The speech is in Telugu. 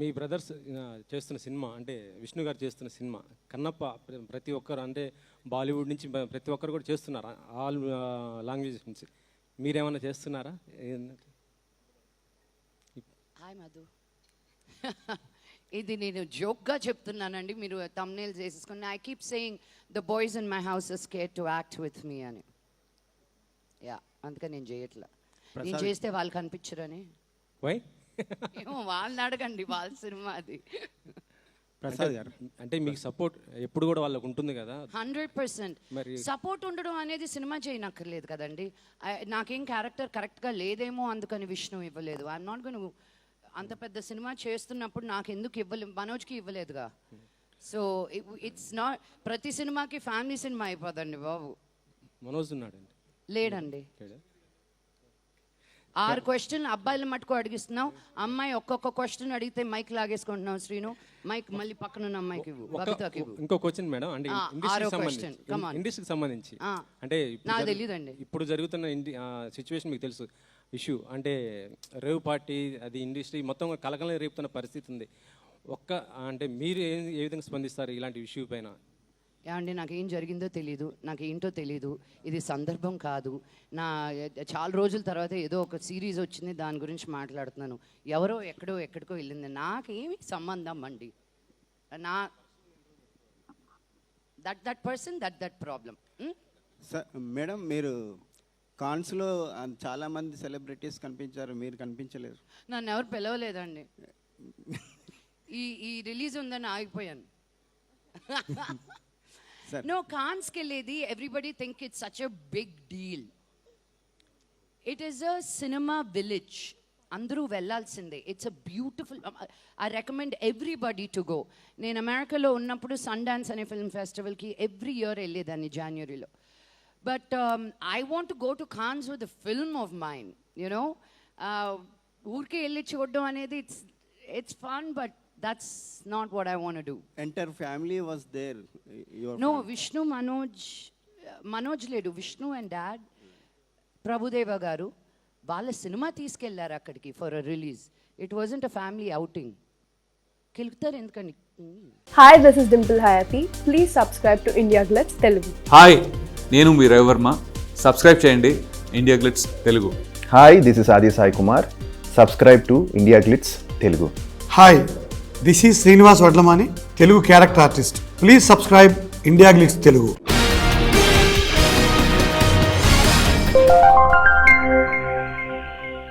మీ బ్రదర్స్ చేస్తున్న సినిమా అంటే విష్ణు గారు చేస్తున్న సినిమా కన్నప్ప ప్రతి ఒక్కరు అంటే బాలీవుడ్ నుంచి ప్రతి ఒక్కరు కూడా చేస్తున్నారు ఆల్ లాంగ్వేజ్ నుంచి మీరేమన్నా చేస్తున్నారా హాయ్ మధు ఇది నేను జోక్గా చెప్తున్నానండి మీరు తమ్నేల్ చేసేసుకుని I keep saying the boys in my house is scared to act with me అని యా అందుకని నేను చేయట్లా నేను చేస్తే వాళ్ళు కనిపించరని వై ఏమో వాళ్ళని అడగండి వాళ్ళ సినిమా అది ప్రసాద్ గారు అంటే మీకు సపోర్ట్ ఎప్పుడు కూడా వాళ్ళకు ఉంటుంది కదా హండ్రెడ్ పర్సెంట్ సపోర్ట్ ఉండడం అనేది సినిమా చేయనక్కర్లేదు కదండి నాకేం క్యారెక్టర్ కరెక్ట్గా లేదేమో అందుకని విష్ణు ఇవ్వలేదు ఐఎమ్ నాట్ గను అంత పెద్ద సినిమా చేస్తున్నప్పుడు నాకు ఎందుకు ఇవ్వలే మనోజ్కి ఇవ్వలేదుగా సో ఇట్స్ నాట్ ప్రతి సినిమాకి ఫ్యామిలీ సినిమా అయిపోదండి బాబు మనోజ్ ఉన్నాడండి లేడండి ఆరు క్వశ్చన్ అబ్బాయిలు మటుకు అడిగిస్తున్నాం అమ్మాయి ఒక్కొక్క క్వశ్చన్ అడిగితే మైక్ లాగేసుకుంటున్నాం శ్రీను మైక్ మళ్ళీ పక్కన ఉన్న అమ్మాయికి ఇంకో క్వశ్చన్ మేడం అంటే ఇండస్ట్రీకి సంబంధించి అంటే నాకు అండి ఇప్పుడు జరుగుతున్న సిచ్యువేషన్ మీకు తెలుసు ఇష్యూ అంటే రేవ్ పార్టీ అది ఇండస్ట్రీ మొత్తం కలకలం రేపుతున్న పరిస్థితి ఉంది ఒక్క అంటే మీరు ఏ విధంగా స్పందిస్తారు ఇలాంటి ఇష్యూ పైన ఏమండి ఏం జరిగిందో తెలీదు ఏంటో తెలీదు ఇది సందర్భం కాదు నా చాలా రోజుల తర్వాత ఏదో ఒక సిరీస్ వచ్చింది దాని గురించి మాట్లాడుతున్నాను ఎవరో ఎక్కడో ఎక్కడికో వెళ్ళింది నాకేమి సంబంధం అండి నా that that person that that problem madam మీరు కాన్స్లో చాలా మంది సెలబ్రిటీస్ కనిపించారు మీరు కనిపించలేరు నన్ను ఎవరు పిలవలేదండి ఈ ఈ రిలీజ్ ఉందని ఆగిపోయాను నో కాన్స్కి వెళ్ళేది everybody think it's such a big deal it is a cinema village అందరూ వెళ్ళాల్సిందే it's a beautiful I recommend everybody to go నేను అమెరికాలో ఉన్నప్పుడు సన్ డాన్స్ అనే ఫిల్మ్ ఫెస్టివల్కి ఎవ్రీ ఇయర్ వెళ్ళేదాన్ని జనవరిలో but I want go to Cannes with film of mind you know ఊరికే వెళ్ళి చూడడం అనేది it's it's fun but that's not what I want to do. Entire family was there. Your No, fam- Vishnu Manoj Manoj లేడు విష్ణు అండ్ డాడ్ ప్రభుదేవ గారు వాళ్ళ సినిమా తీసుకెళ్లారు అక్కడికి for a release it wasn't a family outing కెలుగుతారు ఎందుకండి Hi, this is Dimple Hayati. Please subscribe to India Glitz Telugu. Hi నేను మీ రవివర్మ సబ్స్క్రైబ్ చేయండి India Glitz Telugu Hi, this is Adi Sai Kumar. Subscribe to India Glitz Telugu. Hi This is Srinivas Vadlamani, Telugu character artist. Please subscribe India Glitz Telugu.